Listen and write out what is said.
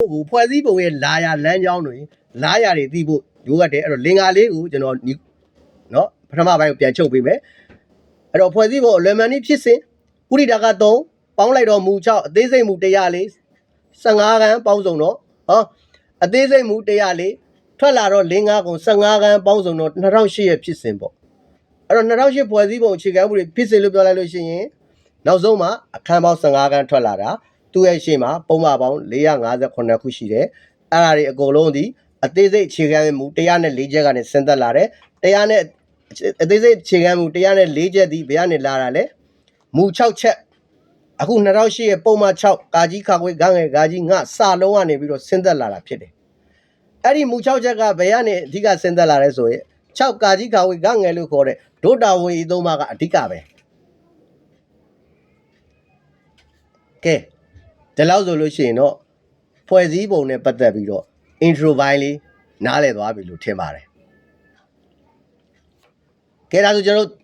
ဟိုဖွဲ့စည်းပုံရဲ့လာရလမ်းကြောင်းတွေလာရတွေသိဖို့လိုအပ်တယ်အဲ့တော့လင်္ကာလေးကိုကျွန်တော်ဒီနော်ပထမပိုင်းကိုပြန်ချုပ်ပေးမယ်အဲ့တော့ဖွဲ့စည်းပုံအလွယ်မှန်နည်းဖြစ်စဉ်ကုရိတာက3ပေါင်းလိုက်တော့မူ6အသေးစိတ်မူ100လေး15ခန်းပေါင်းစုံတော့ဟောအသေးစိတ်မူ100လေးထွက်လာတော့လင်္ကာကုံ15ခန်းပေါင်းစုံတော့2008ရဲ့ဖြစ်စဉ်ပေါ့အဲ့တော့2008ဖွဲ့စည်းပုံအခြေခံမှုတွေဖြစ်စဉ်လို့ပြောလိုက်လို့ရှိရင်နောက်ဆုံးမှာအခန်းပေါင်း15ခန်းထွက်လာတာ သူ့ရဲ့ရှေ့မှာပုံမှန်ပေါင်း458ခုရှိတယ်။အဲ့ဒါတွေအကုန်လုံးဒီအသေးစိတ်အခြေခံမှု104ချက်ကနေဆင်းသက်လာတယ်။တရားနဲ့အသေးစိတ်အခြေခံမှု104ချက်ဒီဘယ်ကနေလာတာလဲ။မူ6ချက်အခု2008ရဲ့ပုံမှန်6ကာကြီးခါခွေဂန်းငယ်ကာကြီးငါစာလုံးကနေပြီးတော့ဆင်းသက်လာတာဖြစ်တယ်။အဲ့ဒီမူ6ချက်ကဘယ်ကနေအဓိကဆင်းသက်လာလဲဆိုရင်6ကာကြီးခါခွေဂန်းငယ်လို့ခေါ်တဲ့ဒုတာဝင်ဤသုံးပါးကအဓိကပဲ။ကဲ ဒီလောက်ဆိုလို့ရှိရင်တော့ဖွဲ့စည်းပုံနဲ့ပတ်သက်ပြီးတော့ intro ပိုင်းလေးနားလည်သွားပြီလို့ထင်ပါတယ်။ကဲဒါဆိုကျွန်တော်တို့